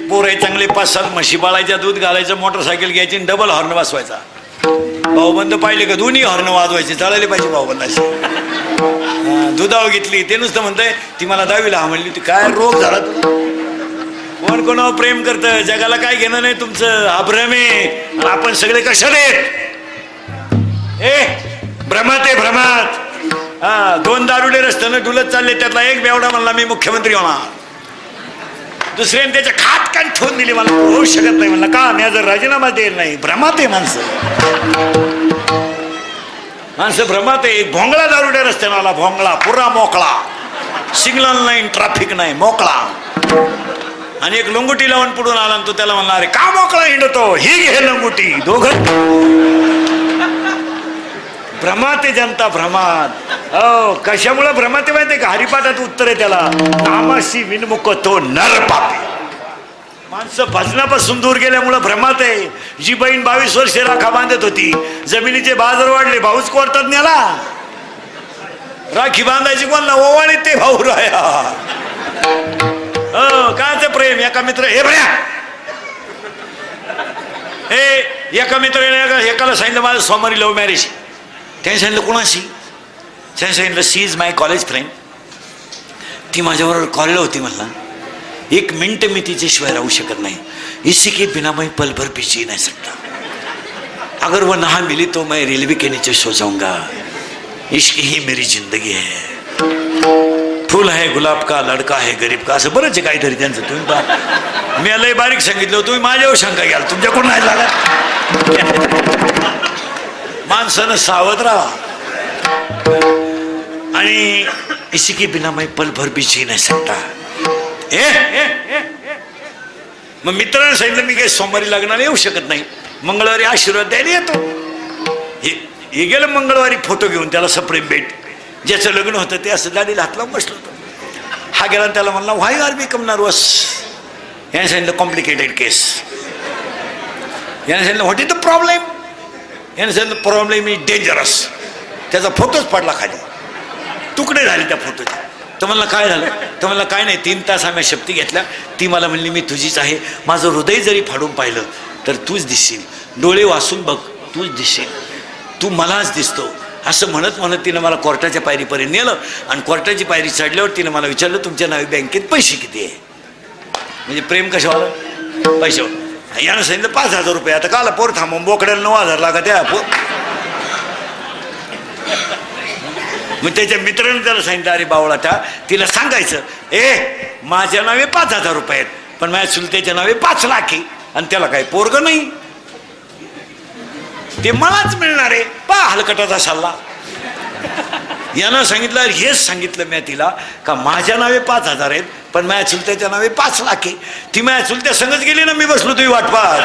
पोर आहे चांगले पाच सात म्हशी बाळायच्या दूध घालायचं मोटरसायकल घ्यायची डबल हॉर्न वाजवायचा. भाऊबंद पाहिले का? दोन्ही हॉर्न वाजवायचे. चालायला पाहिजे भाऊबंदाशी हा, दुधावर घेतली. ते नुसतं म्हणतंय ती मला दहावीला हा म्हणली. ती काय रोग झाला कोण कोणावर प्रेम करतं? जगाला काय घेणं नाही तुमचं. अभ्रम. आहे आपण सगळे कशाने ए भ्रमात आहे भ्रमात. हा दोन दारुडे रस्त्यानं डुलत चालले त्यातला एक बेवडा म्हणला मी मुख्यमंत्री होणार. दुसऱ्याने त्याच्या खात कान ठेवून दिली. मला होऊ शकत नाही. म्हणलं का? मी जर राजीनामा देईल नाही. भ्रमात आहे माणसं. माणसं भ्रमात आहे. भोंगळा दारुड्या रस्त्याने आला. भोंगळा पुरा मोकळा. सिग्नल नाही ट्रॅफिक नाही मोकळा. आणि एक लंगुटी लावून पुढून आला आणि तो त्याला म्हणला अरे का मोकळा हिंडतो? ही घे लंगुटी. दोघं भ्रमात आहे जनता भ्रमात. हो कशामुळे भ्रमात आहे माहिती का? हरिपाठात उत्तर आहे त्याला. नामाशी विनमुख तो नरपापी माणसं भजनापासून दूर गेल्यामुळं भ्रमात आहे. जी बहीण बावीस वर्षे राखा बांधत होती जमिनीचे बाजार वाढले भाऊच कोरतात न्याला. राखी बांधायची कोणला? ओवाळी ते भाऊ राया. हो, काय ते प्रेम? एका मित्र हे बऱ्या हे एका मित्र एकाला सांगितलं माझं सोमवारी लव्ह मॅरेज. त्याने सांगितलं कोणाशी? त्याने सांगितलं she is my college friend. ती माझ्याबरोबर कॉलेजला होती म्हणला. एक मिनट मी तिच्याशिवाय राहू शकत नाही. इसी की बिना मैं पल भर भी जी सकता. अगर वो नहा मिली तो मैं रेलवे के नीचे सो जाऊंगा. इश्क ही मेरी जिंदगी है. फुल है गुलाब का लडका है गरीब का असं बरंच आहे काहीतरी त्यांचं. तुम्ही पहा. मी लय बारीक सांगितलं तुम्ही माझ्यावर शंका घ्याल. तुमच्याकडून नाही लागत. माणसानं सावध राहा. आणि इसी के बिना मैं पल भर भी जी सकता. ए, ए, ए, मग मित्राने सांगितलं मी काही सोमवारी लग्नाला येऊ शकत नाही. मंगळवारी आशीर्वाद द्यायला येतो. हे हे गेलं मंगळवारी फोटो घेऊन त्याला सप्रेम भेट. ज्याचं लग्न होतं ते असं दाढीला हात लावून बसलं होतं. हा गेला त्याला म्हणला व्हाय आर बी कम नर्वस याने सांगितलं कॉम्प्लिकेटेड केस याने सांगितलं व्हॉट इज द प्रॉब्लेम याने सांगितलं प्रॉब्लेम इज डेंजरस त्याचा फोटोच पडला खाली. तुकडे झाले त्या फोटोचे तर म्हणलं काय झालं? तर म्हणलं काय नाही तीन तास आम्ही शक्ती घेतल्या. ती मला म्हणली मी तुझीच आहे. माझं हृदय जरी फाडून पाहिलं तर तूच दिसशील. डोळे वाचून बघ तूच दिसशील. तू मलाच दिसतो. असं म्हणत म्हणत तिनं मला कोर्टाच्या पायरीपर्यंत नेलं आणि कोर्टाची पायरी चढल्यावर तिनं मला विचारलं तुमच्या नावे बँकेत पैसे किती आहे? म्हणजे प्रेम कशावर पैशावर. यानं सांगितलं पाच हजार रुपये आता काला पोर थांबून बोकड्याला नऊ हजार लागा त्या पो मग त्याच्या मित्राने त्याला सांगितलं अरे बावळाटा तिला सांगायचं ए माझ्या नावे पाच हजार रुपये आहेत पण माझ्या चुलत्याच्या नावे पाच लाख आहे आणि त्याला काही पोरग नाही. ते मलाच मिळणार आहे पा हलकटाचा सल्ला. यांना सांगितलं हेच सांगितलं मी तिला का माझ्या नावे पाच हजार आहेत पण माझ्या चुलत्याच्या नावे पाच लाख आहे. ती माझ्या चुलत्या संगच गेली ना मी बसलो तुम्ही वाटपात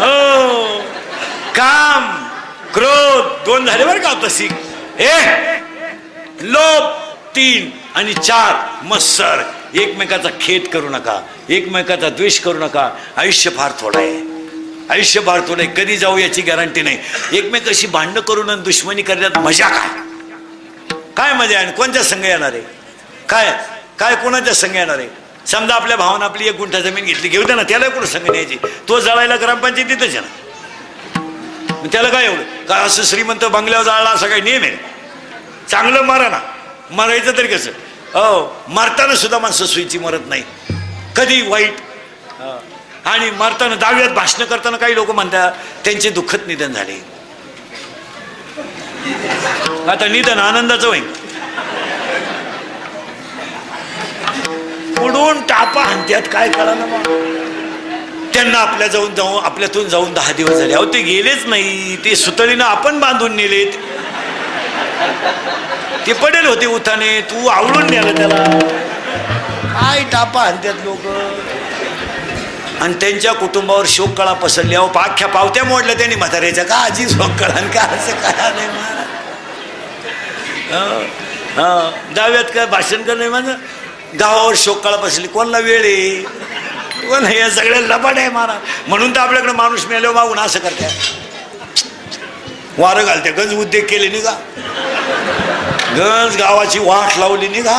हो. काम क्रोध दोन झाले बरं का तशी. ए लोभ तीन आणि चार मत्सर एकमेकाचा खेद करू नका एकमेकाचा द्वेष करू नका. आयुष्य फार थोडं आहे. आयुष्य फार नाही कधी जाऊ याची गॅरंटी नाही. एकमेकाशी भांडणं करून आणि दुश्मनी करण्यात मजा काय? काय मजा आहे? कोणत्या संघ येणार आहे? काय काय कोणाच्या संघ येणार आहे? समजा आपल्या भावानं आपली एक गुंठा जमीन घेतली घेऊ दे ना त्याला कुठं संघ न्यायची? तो जळायला ग्रामपंचायतीतच आहे ना. त्याला काय एवढं? का असं श्रीमंत बंगल्यावर जाळला असा काही नियम आहे? चांगलं मारा ना. मारायचं तरी कसं? हो मारताना सुद्धा माणसं सुईची मरत नाही कधी वाईट? हा. आणि मारताना दहाव्यात भाषण करताना काही लोक म्हणतात त्यांचे दुःखद निधन झाले. आता निधन आनंदाचं होईल उडून टापा आणत्यात काय करा ना त्यांना आपल्या जाऊन जाऊन आपल्यातून जाऊन दहा दिवस झाले. अहो ते गेलेच नाही. ते सुतळीनं आपण बांधून नेलेत. ते पडेल होते उताने तू आवडून नेलं त्याला. काय टापा आणत्यात लोक? आणि त्यांच्या कुटुंबावर शोक कळा पसरली. अहो पाख्या पावत्या मोडल्या त्यांनी. म्हाताऱ्याच्या का आजी शोक कळा आणि का असं काय नाही हा दहाव्यात काय भाषण कर नाही माझं? गावावर शोक कळा पसरली. कोणाला वेळ आहे? कोण हे सगळ्या लबाड आहे मारा. म्हणून तर आपल्याकडे माणूस मेलो मागून असं करते वारं घालते गंज उद्योग केले निघा. का गंज गावाची वाट लावली निघा.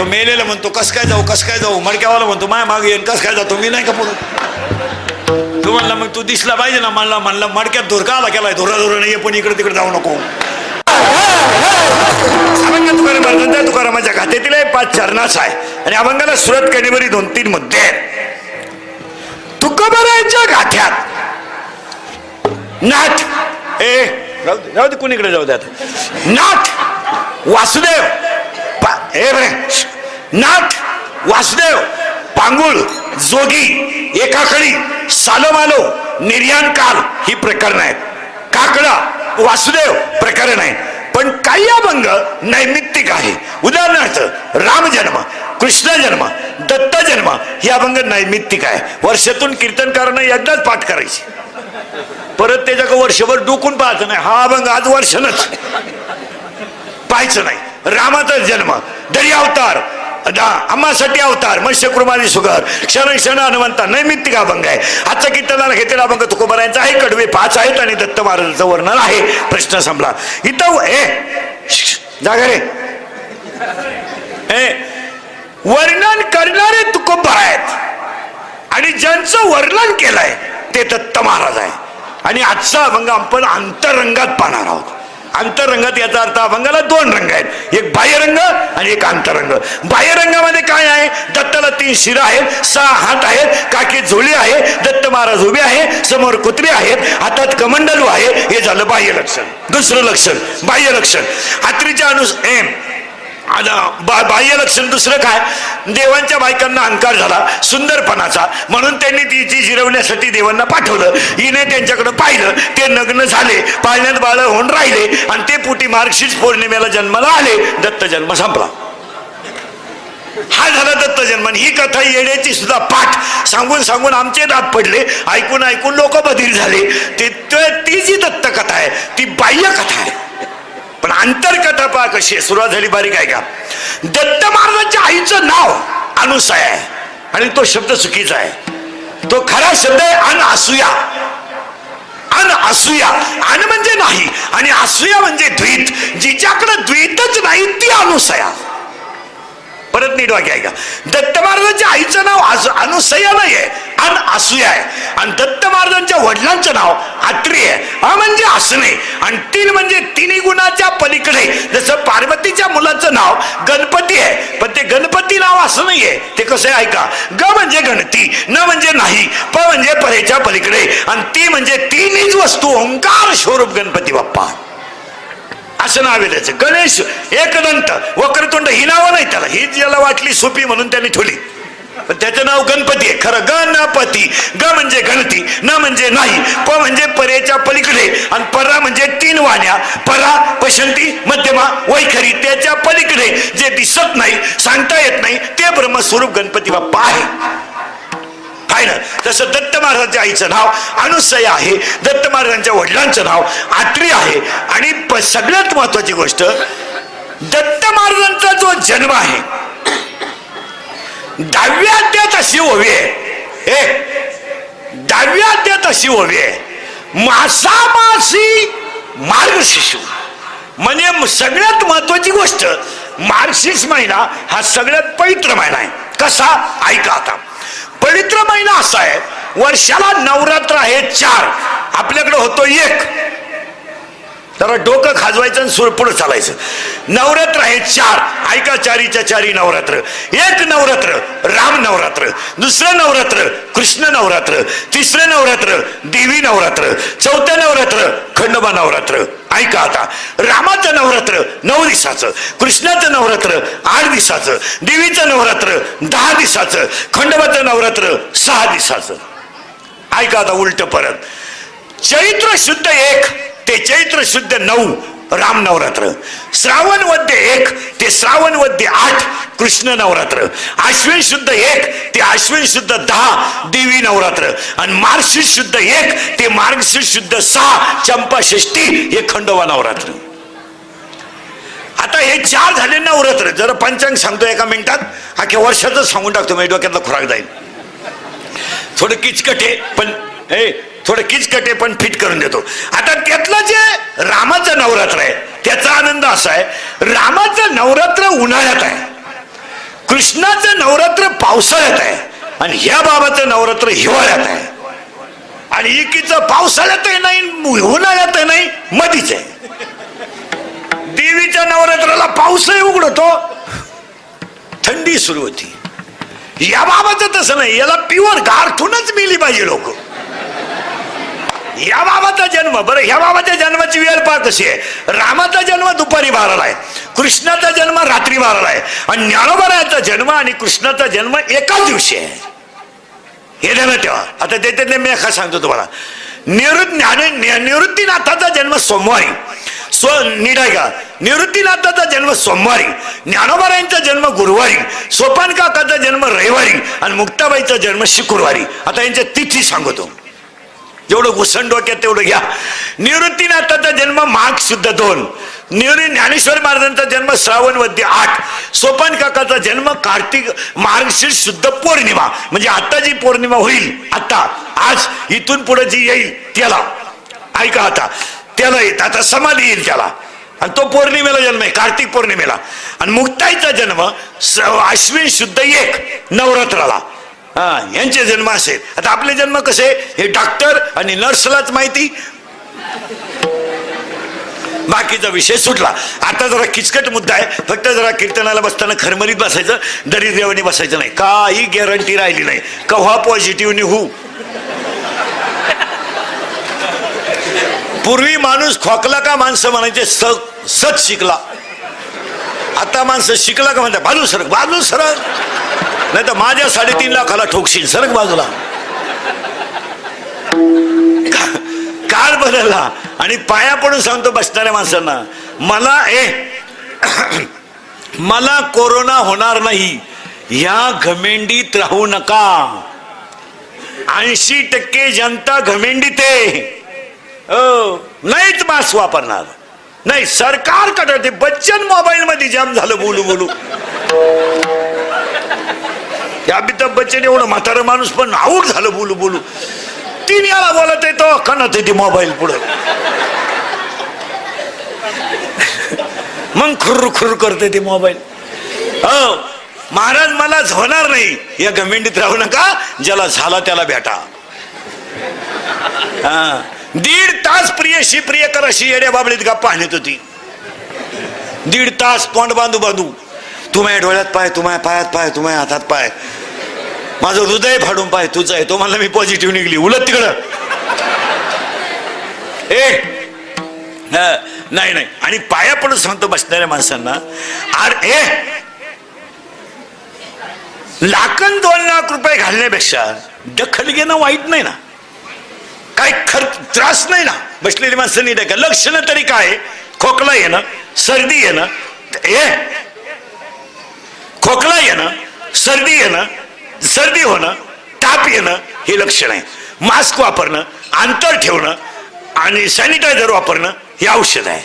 तो मेलेला म्हणतो कस काय जाऊ कस काय जाऊ? मडक्यावाला म्हणतो माय मागे येईन कस काय जातो मी नाही का पुढं? तू म्हणला मग तू दिसला पाहिजे ना? म्हणला म्हणला मडक्यात धोरका आला केलाय धोरा धोरा नाही पण इकडे तिकडे जाऊ नको. अभंग तुकाराम महाराजांचा तुकारामाच्या खात्यातील आहे पाच चरणाचा आहे. आणि अभंगाला सुरत कणेवरी दोन तीन मध्ये आहेत. तुकोबारायांच्या गाठ्यात नाथ ए राहू दे राहू दे कुणीकडे जाऊ द्यात? नाथ वासुदेव नाथ वासुदेव पांगुळ जोगी एकाकडी सालमालो निर्याण काल ही प्रकरण आहेत. काकडा वासुदेव प्रकरण आहे. पण काही अभंग नैमित्तिक आहे. उदाहरणार्थ राम जन्म कृष्ण जन्म दत्त जन्म हे अभंग नैमित्तिक आहे. वर्षातून कीर्तनकारांना एकदाच पाठ करायची. परत त्याच्या वर्षभर डुकून पाहायचं नाही. हा अभंग आज वर्षनच. पाहायचं नाही. रामाचा जन्म दर्या अवतार अम्मासाठी अवतार मत्स्य कुर्मानी सुगर क्षण क्षण हनुमंता नैमित्तिक अभंग आहे. आजचा कीर्तनाला घेतलेला अभंग तुकोबरायांचा आहे कडवे पाच आहेत आणि दत्त महाराजांचं वर्णन आहे. प्रश्न संपला. इथं ए जागा रे. ए वर्णन करणारे तुकोबर आहेत. आणि ज्यांचं वर्णन केलंय ते दत्त महाराज आहे. आणि आजचा अभंग आपण अंतरंगात पाहणार आहोत. अंतरंगात याचा अर्थ अभंगाला दोन रंग आहेत. एक बाह्यरंग आणि एक अंतरंग बाह्यरंगामध्ये काय आहे? दत्ताला तीन शिरा आहेत सहा हात आहेत काकी झोळी आहे दत्त महाराज उभे आहे समोर कुत्रे आहेत हातात कमंडलू आहे. हे झालं बाह्य लक्षण. दुसरं लक्षण बाह्य लक्षण. हात्रीच्या अनुस एम बा बाह्य लक्षण दुसरं काय? देवांच्या बायकांना अहंकार झाला सुंदरपणाचा. म्हणून त्यांनी तिची जिरवण्यासाठी देवांना पाठवलं. हिने त्यांच्याकडे पाहिलं ते नग्न झाले पाळण्यात बाळ होऊन राहिले आणि ते पुटी मार्गशीर्ष पौर्णिमेला जन्माला आले. दत्त जन्म संपला. हा झाला दत्त जन्म. ही कथा येण्याची सुद्धा पाठ. सांगून सांगून आमचे दात पडले. ऐकून ऐकून लोक बधीर झाले. ते ते- ती जी दत्त कथा आहे ती बाह्य कथा आहे. पण अंतरकथा पहा कशी आहे? सुरुवात झाली बारीक आहे का? दत्त महाराजांच्या आईचं नाव अनुसय आहे. आणि तो शब्द चुकीचा आहे. तो खरा शब्द आहे अन असूया. अन असूया. अन म्हणजे नाही आणि असूया म्हणजे द्वित. जिच्याकडे द्वितच नाही ती अनुसया. परत नीट वाक्य ऐका. दत्त महाराजांच्या आईचं नाव अनुसया नाही आहे अन असूया आहे. आणि दत्त महाराजांच्या वडिलांचं नाव आत्री आहे. हा म्हणजे असणे आणि तीन म्हणजे तिन्ही गुणाच्या पलीकडे. जसं पार्वतीच्या मुलाचं नाव गणपती आहे पण ते गणपती नाव असं नाही आहे ते कसं आहे ऐका. ग म्हणजे गणती न म्हणजे नाही प म्हणजे परेच्या पलीकडे आणि ती म्हणजे तिन्हीच वस्तू ओंकार स्वरूप गणपती बाप्पा. असं नाव आहे त्याचं. गणेश एकदंत. वक्रतुंड ही नावं नाही त्याला. ही ज्याला वाटली सोपी म्हणून त्यांनी ठेवली. पण त्याचं नाव गणपती आहे. खरं गणपती. ग म्हणजे गणती न म्हणजे नाही. प म्हणजे परेच्या पलीकडे आणि परा म्हणजे तीन वाण्या. परा पशंती मध्यमा वैखरी त्याच्या पलीकडे. जे दिसत नाही सांगता येत नाही ते ब्रह्मस्वरूप गणपती बाप्पा आहे. आहे तसं दत्त महाराजांच्या आईचं नाव अनुसय आहे. दत्त महाराजांच्या वडिलांचं नाव आत्री आहे. आणि सगळ्यात महत्वाची गोष्ट दत्त महाराजांचा जो जन्म आहे दहाव्या अध्यात अशी ओवी आहे. ए दहाव्या अध्यात अशी ओवी आहे. मासामासी मार्ग शिशू म्हणजे सगळ्यात महत्वाची गोष्ट मार्गशीर्ष महिना हा सगळ्यात पवित्र महिना आहे. कसा? ऐका आता. पवित्र महिना असा आहे. वर्षाला नवरात्र आहे चार. आपल्याकडे होतो एक. जरा डोकं खाजवायचं आणि सुर पुढे चालायचं. नवरात्र आहे चार. ऐका चारीच्या चारी नवरात्र. एक नवरात्र राम नवरात्र. दुसरं नवरात्र कृष्ण नवरात्र. तिसरं नवरात्र देवी नवरात्र. चौथं नवरात्र खंडोबा नवरात्र. ऐका आता. रामाचं नवरात्र नऊ दिवसाचं कृष्णाचं नवरात्र आठ दिवसाचं देवीचं नवरात्र दहा दिवसाचं खंडोबाचं नवरात्र सहा दिवसाचं. ऐका आता उलट परत. चैत्र शुद्ध एक ते चैत्र शुद्ध नऊ राम नवरात्र. श्रावण वद्य एक ते श्रावण वद्य आठ कृष्ण नवरात्र. आश्विन शुद्ध एक ते आश्विन शुद्ध दहा देवी नवरात्र. आणि मार्गशीर्ष शुद्ध एक ते मार्गशीर्ष शुद्ध सहा चंपाषष्टी हे खंडोबा नवरात्र. आता हे चार झाले नवरात्र. जरा पंचांग सांगतो एका मिनिटात. अख्या वर्षातच सांगून टाकतो मी डोक्यातला खुराक जाईल. थोडं किचकट आहे पण हे थोडं किचकटे पण फिट करून देतो. आता त्यातलं जे रामाचं नवरात्र आहे त्याचा आनंद असा आहे रामाचं नवरात्र उन्हाळ्यात आहे. कृष्णाचं नवरात्र पावसाळ्यात आहे आणि ह्या बाबाचं नवरात्र हिवाळ्यात आहे. आणि एकीचं पावसाळ्यातही नाही उन्हाळ्यातही नाही मधीच आहे. देवीच्या नवरात्राला पाऊसही उघडतो. थंडी सुरू होती. या बाबाचं तसं नाही याला प्युअर गारठूनच मिली पाहिजे लोक. या बाबाचा जन्म बरं ह्या बाबाच्या जन्माची वेळ पहा कशी आहे? रामाचा जन्म दुपारी बाराला आहे. कृष्णाचा जन्म रात्री बाराला आहे. आणि ज्ञानोबरायाचा जन्म आणि कृष्णाचा जन्म एकाच दिवशी आहे. हे ध्यानात ठेवा. आता त्याच्यातले मी एका सांगतो तुम्हाला. निवृत्त ज्ञान निवृत्तीनाथाचा जन्म सोमवारी. स्व निडायगा निवृत्तीनाथाचा जन्म सोमवारी. ज्ञानोबारायांचा जन्म गुरुवारी. सोपान काकाचा जन्म रविवारी. आणि मुक्ताबाईचा जन्म शुक्रवारी. आता यांच्या तिथी सांगतो. जेवढं घुसण डोक्यात तेवढं घ्या. निवृत्तीनाथाचा जन्म माघ शुद्ध दोन. निवृत्ती ज्ञानेश्वर महाराजांचा जन्म श्रावण वद्य आठ. सोपान काकाचा जन्म कार्तिक मार्गशीर्ष शुद्ध पौर्णिमा. म्हणजे आता जी पौर्णिमा होईल आता आज इथून पुढे जी येईल त्याला. ऐका आता त्याला येत आता समाधी येईल त्याला. आणि तो पौर्णिमेला जन्म आहे कार्तिक पौर्णिमेला. आणि मुक्ताईचा जन्म अश्विन शुद्ध एक नवरात्राला. हा यांचे जन्म असेल आता आपले जन्म कसे? हे डॉक्टर आणि नर्सलाच माहिती. बाकीचा विषय सुटला. आता जरा किचकट मुद्दा आहे. फक्त जरा कीर्तनाला बसताना खरमरीत बसायचं. दरिद्रवानी बसायचं नाही. काही गॅरंटी राहिली नाही. कव्हा पॉझिटिव्ह निघू पूर्वी माणूस खोकला का माणसं म्हणायचे स सत शिकला. आता माणसं शिकला का म्हणतात बाजू सरक बाजू सरक. नाही तर माझ्या साडेतीन लाखाला ठोकशील सरक बाजूला. का- काळ बदलला आणि पाया पडून सांगतो बसणाऱ्या माणसांना मला ए मला कोरोना होणार नाही या घमेंडीत राहू नका. ऐंशी टक्के जनता घमेंडीत हो नाहीच मास्क वापरणार. नाही सरकार ते बच्चन मोबाईल मध्ये जाम झालं बोलू बोलू. या अमिताभ बच्चन एवढं म्हातारं माणूस पण आऊट झालं बोलू बोलू. तीन याला बोलत आहे तो कणत आहे ती मोबाईल पुढं. मग खुर्र खुर्र करते ते मोबाईल हो महाराज मला होणार नाही. या गमेंडीत राहू नका. ज्याला झाला त्याला भेटा. हा. दीड तास प्रियशी प्रिय कराशी येड्या बाबळीत गप्पा आणत होती. दीड तास तोंड बांधू बांधू. तुम्हाला डोळ्यात पाय तुम्हाला पायात पाय तुम्हाला हातात पाय. माझं हृदय फाडून पाय तुझं आहे. तो म्हणला मी पॉझिटिव्ह निघली. उलट तिकडं. ए! हा, नाही नाही. आणि पाया पडून सांगतो बसणाऱ्या माणसांना. R A! लाखन दोन लाख रुपये घालण्यापेक्षा दखल घेणं वाईट नाही ना. काय खर्च त्रास नाही ना. बसलेली माणसं नीट का लक्षणं तरी काय? खोकला येणं सर्दी येणं. ए! खोकला येणं सर्दी येणं सर्दी होणं ताप येणं हे लक्षण आहे. मास्क वापरणं अंतर ठेवणं आणि सॅनिटायझर वापरणं हे औषध आहे.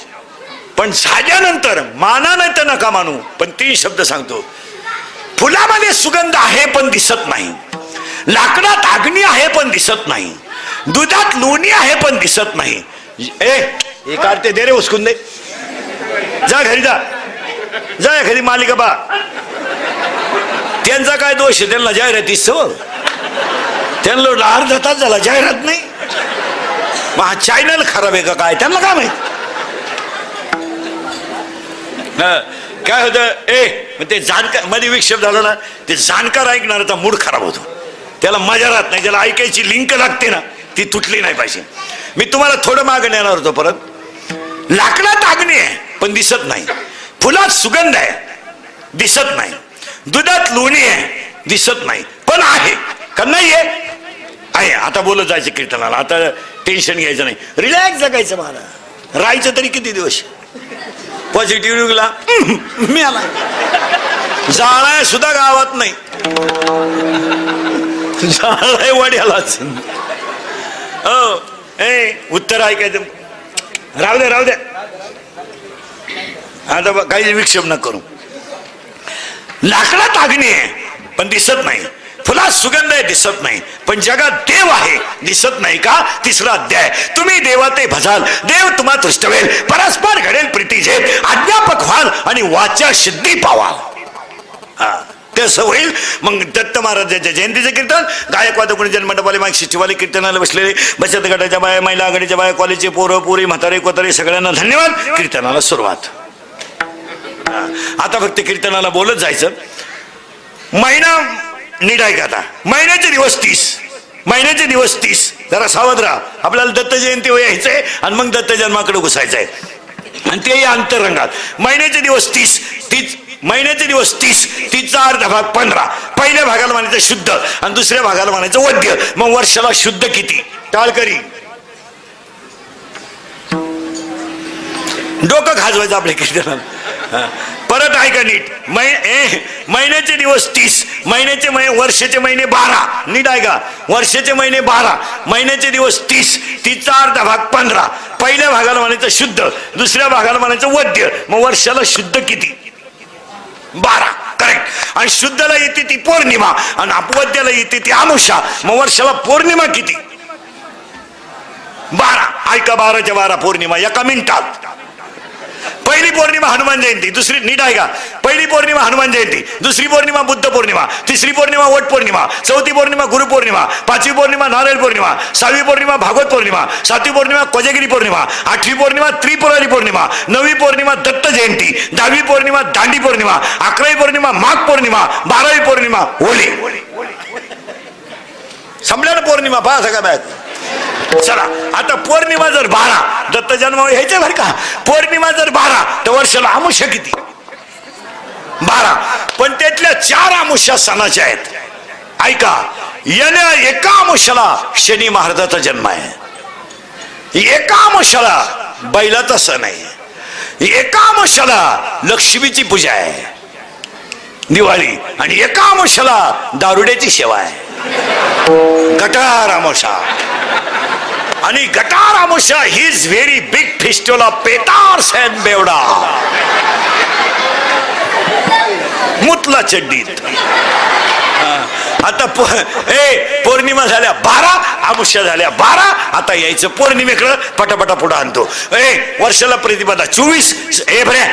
पण झाल्यानंतर माना नाही तर नका मानू पण तीन शब्द सांगतो. फुलामध्ये सुगंध आहे पण दिसत नाही. लाकडात अग्नी आहे पण दिसत नाही. दुधात लोणी आहे पण दिसत नाही. ए हे काढते दे रे उचकून दे. जा घरी जा. जा घरी मालिका बा. त्यांचा काय दोष आहे? त्यांना जाहिराती सव त्यांना अर्धा तास झाला जाहिरात नाही. मग हा चॅनल खराब आहे का काय? त्यांना काय माहीत? काय होतं? ए मग ते जाणकारमध्ये विक्षेप झाला ना ते जाणकार ऐकणाराचा मूड खराब होतो. त्याला मजा राहत नाही ज्याला ऐकायची लिंक लागते ना ती तुटली नाही पाहिजे. मी तुम्हाला थोडं मागं नेणार होतो परत. लाकडात अग्नी आहे पण दिसत नाही. फुलात सुगंध आहे दिसत नाही. दुधात लोणी आहे दिसत नाही पण आहे. का नाही आहे? आहे. आता बोलत जायचं कीर्तनाला. आता टेन्शन घ्यायचं नाही. रिलॅक्स जगायचं मला. राहायचं तरी किती दिवस? पॉझिटिव्ह युगला. मी आला जाळाय सुद्धा गावात नाही. जाळाय वाड्यालाच. हो. ए उत्तर ऐकायचं. राहू द्या राहू द्या आता काही विक्षेप न करू. लाकडात अग्नी आहे. पण दिसत नाही. फुला सुगंध आहे दिसत नाही. पण जगात देव आहे. दिसत नाही का? तिसरा अध्याय. तुम्ही देवाते भजाल. देव तुम्हा तुष्टवेल परस्पर घडेल प्रीती झेल अध्यापक व्हाल आणि वाचा सिद्धी पावाल. हा. तसं होईल. मग दत्त महाराजांच्या जयंतीचं कीर्तन गायकवाद कोणी मंडपाले माग शिष्टवाले कीर्तनाला बसलेले बचत गटाच्या बाया महिला आघाडीच्या बाया कॉलेजचे पोरं पोरी म्हातारे कोतारे सगळ्यांना धन्यवाद. कीर्तनाला सुरुवात. आता फक्त कीर्तनाला बोलत जायचं. महिना निडाय का आता महिन्याचे दिवस तीस. महिन्याचे दिवस तीस. जरा सावध राहा. आपल्याला दत्त जयंती हो यायचंय आणि मग दत्त जन्माकडे घुसायचंय. आणि तेही अंतरंगात. महिन्याचे दिवस तीस तीच महिन्याचे दिवस तीस तिचा अर्धा भाग पंधरा. पहिल्या भागाला म्हणायचं शुद्ध आणि दुसऱ्या भागाला म्हणायचं वद्य मग वर्षाला शुद्ध किती? टाळकरी. डोकं खाजवायचं आपल्या कीर्तनात. परत ऐका नीट? मै ए महिन्याचे दिवस तीस महिन्याचे महिने वर्षाचे महिने बारा. नीट ऐका वर्षाचे महिने बारा महिन्याचे दिवस तीस तीसचा अर्धा भाग पंधरा. पहिल्या भागाला म्हणायचं शुद्ध दुसऱ्या भागाला म्हणायचं वद्य मग वर्षाला शुद्ध किती? बारा. करेक्ट आणि शुद्धला येते ती पौर्णिमा आणि अपवद्याला येते ती आमुषा. मग वर्षाला पौर्णिमा किती? बारा. ऐका बाराच्या बारा पौर्णिमा एका मिनिटात. पहिली पौर्णिमा हनुमान जयंती दुसरी नीट आहे का? पहिली पौर्णिमा हनुमान जयंती दुसरी पौर्णिमा बुद्ध पौर्णिमा तिसरी पौर्णिमा वट पौर्णिमा चौथी पौर्णिमा गुरु पौर्णिमा पाचवी पौर्णिमा नारायण पौर्णिमा सहावी पौर्णिमा भागवत पौर्णिमा सातवी पौर्णिमा कोजागिरी पौर्णिमा आठवी पौर्णिमा त्रिपुरारी पौर्णिमा नववी पौर्णिमा दत्त जयंती दहावी पौर्णिमा दांडी पौर्णिमा अकरावी पौर्णिमा माघ पौर्णिमा बारावी पौर्णिमा होळी संपल्या ना पौर्णिमा पहा सगळ्या चला आता पौर्णिमा जर बारा दत्त जन्म ह्याचे बरं का? पौर्णिमा जर बारा तर वर्षाला आमुष्य किती? बारा. पण त्यातल्या चार आमुष्या सणाच्या आहेत. ऐका येण्या एका आमुष्याला शनी महाराजाचा जन्म आहे. एका आमुष्याला बैलाचा सण आहे. एका आमुष्याला लक्ष्मीची पूजा आहे. दिवाळी. आणि एका आमुष्याला दारुड्याची सेवा आहे. गटार आमुषा आणि गटार आमुषा ही is very big festival of पेटार्स and बेवडा. मुतला चड्डीत. आता प- ए पौर्णिमा झाल्या बारा आमुष्या झाल्या बारा आता यायचं पौर्णिमेकडं पटापटा पुढे आणतो. ए वर्षाला प्रतिपदा चोवीस ए भऱ्या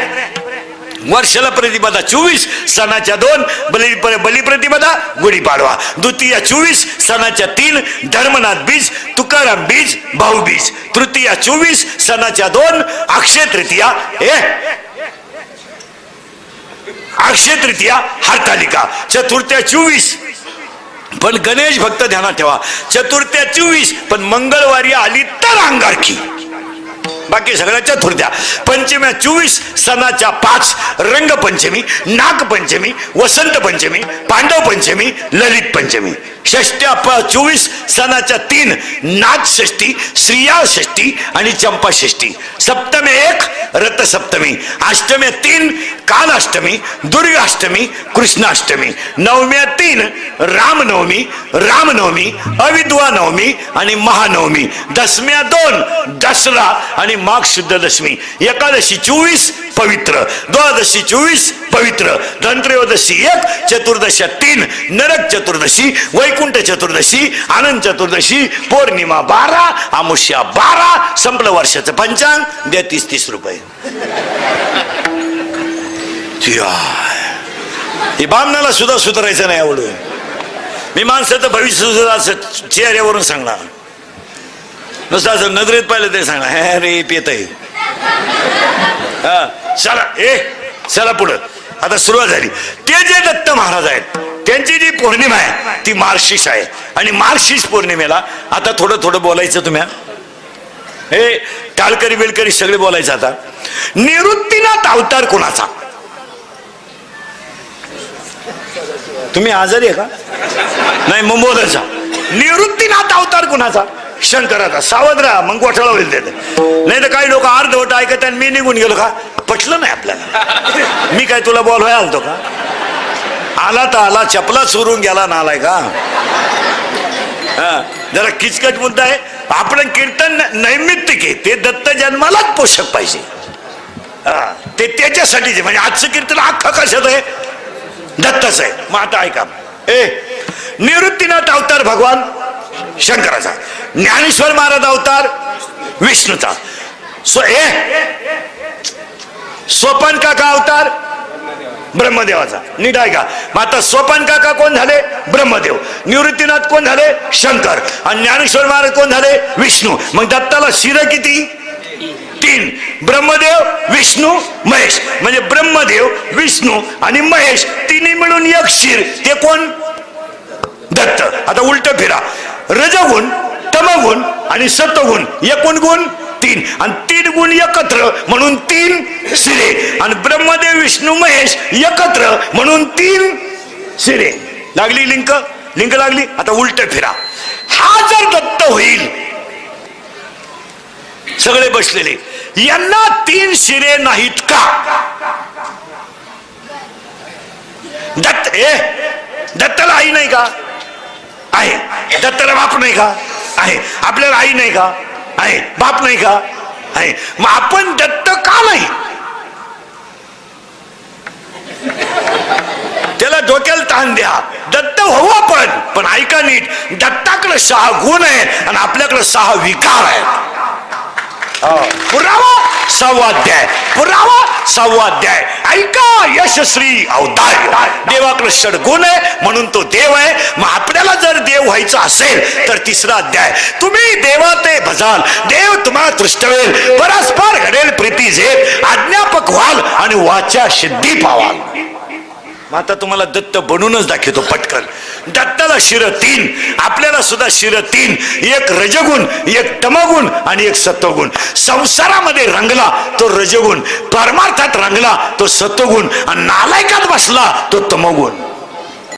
वर्षाला प्रतिपदा चोवीस सणाच्या दोन बली बलिप्रतिपदा गुढीपाडवा. द्वितीया चोवीस सणाच्या तीन धर्मनाथ बीज तुकाराम बीज भाऊबीज तृतीया चोवीस सणाच्या दोन अक्षय तृतीया ए? अक्षय तृतीया हरतालिका. चतुर्थ्या चोवीस पण गणेश भक्त ध्यानात ठेवा. चतुर्थ्या चोवीस पण मंगळवारी आली तर अंगारखी. बाकी सगळ्या चतुर्थ्या पंचम्या चोवीस सणाच्या पाच रंगपंचमी नागपंचमी वसंत पंचमी पांडव पंचमी ललित पंचमी षष्ट्या प चोवीस सणाच्या तीन नाग षष्टी श्रिया षष्टी आणि चंपा षष्टी सप्तमे एक रथसप्तमी. अष्टमे तीन कालाष्टमी दुर्गाष्टमी कृष्णाष्टमी. नवम्या तीन रामनवमी रामनवमी अविद्वा नवमी आणि महानवमी. दसम्या दोन दसरा आणि माघ शुद्ध दशमी एकादशी चोवीस पवित्र. द्वादशी चोवीस पवित्र. धनत्रयोदशी एक चतुर्दशी तीन नरक चतुर्दशी वैकुंठ चतुर्दशी आनंद चतुर्दशी पौर्णिमा बारा अमुष्या बारा संपलं वर्षाचं पंचांग द्या तीस तीस रुपये हे बामणाला सुद्धा सुधारायचं नाही आवडून मी माणसाचं भविष्य सुद्धा असं चेहऱ्यावरून सांगणार. नुसतं असं नजरेत पाहिलं ते सांगणार हे रे पेत आहे. हा चला ए चला पुढं. आता सुरुवात झाली. ते जे दत्त महाराज आहेत त्यांची जी पौर्णिमा आहे ती मार्शिष आहे. आणि मार्शिष पौर्णिमेला आता थोडं थोडं बोलायचं तुम्ही हे? टाळकरी बिळकरी सगळे बोलायचं आता. निवृत्तीनाथ अवतार कोणाचा? तुम्ही आजारी आहे का? नाही मुंबईचा निवृत्तीनाथ अवतार कुणाचा? क्षण शंकराचा सावध राहा मग गोठाळा होईल त्यात नाही तर काही लोक अर्धवट ऐकत आणि मी निघून गेलो का? पटलं नाही आपल्याला. मी काय तुला बॉल व्हाय आलतो का? आला तर आला चपला चोरून गेला नालाय का? हा, जरा किचकट मुद्दा आहे. आपण कीर्तन नैमित्त आहे. ते दत्त जन्मालाच पोषक पाहिजे. हा, ते त्याच्यासाठीच म्हणजे आजचं कीर्तन अख्खा कशात आहे? दत्तच आहे. मग आता ऐका. ए निवृत्तीनाथ अवतार भगवान शंकराचा ज्ञानेश्वर महाराज अवतार विष्णूचा. सो ए काका अवतार ब्रह्मदेवाचा. नीट आहे का मग आता स्वपन काका कोण झाले? ब्रह्मदेव. निवृत्तीनाथ कोण झाले? शंकर. आणि ज्ञानेश्वर महाराज कोण झाले? विष्णू. मग दत्ताला शिर किती? तीन. ब्रह्मदेव विष्णू महेश. म्हणजे ब्रह्मदेव विष्णू आणि महेश. तिन्ही मिळून एक शिर. ते कोण? दत्त आता उलट फिरा. रजगुण तमगुण आणि सतगुण एकूण गुण तीन. आणि तीन गुण एकत्र म्हणून तीन शिरे आणि ब्रह्मदेव विष्णू महेश एकत्र म्हणून तीन शिरे लागली लिंक? लिंक लागली? आता उलट फिरा. हा जर दत्त होईल सगळे बसलेले यांना तीन शिरे नाहीत का? दत्त ए दत्ताला आई नाही का? आहे. दत्ताला बाप नाही का? आहे. आपल्याला आई नाही का? आहे. बाप नाही का? आहे. मग आपण दत्त का नाही? त्याला डोक्याला ताण द्या. दत्त होऊ आपण पण ऐका नीट. दत्ताकडे सहा गुण आहेत आणि आपल्याकडे सहा विकार आहेत. पुरावा सहावाध्याय पुरावा सहावाध्याय ऐका यशश्री अवतार. देवाकडे षडगुण आहे म्हणून तो देव आहे. मग आपल्याला जर देव व्हायचं असेल तर तिसरा अध्याय. तुम्ही देवा ते भजाल. देव तुम्हाला तृष्टवेल परस्पर घडेल प्रीती झेल आज्ञापक व्हाल आणि वाचा सिद्धी पावाल. मग आता तुम्हाला दत्त बनूनच दाखवतो पटकन. दत्ताला शिर तीन आपल्याला सुद्धा शिर तीन. एक रजगुण एक तमगुण आणि एक सत्वगुण. संसारामध्ये रंगला तो रजगुण परमार्थात रंगला तो सत्वगुण आणि नालायकात बसला तो तमगुण.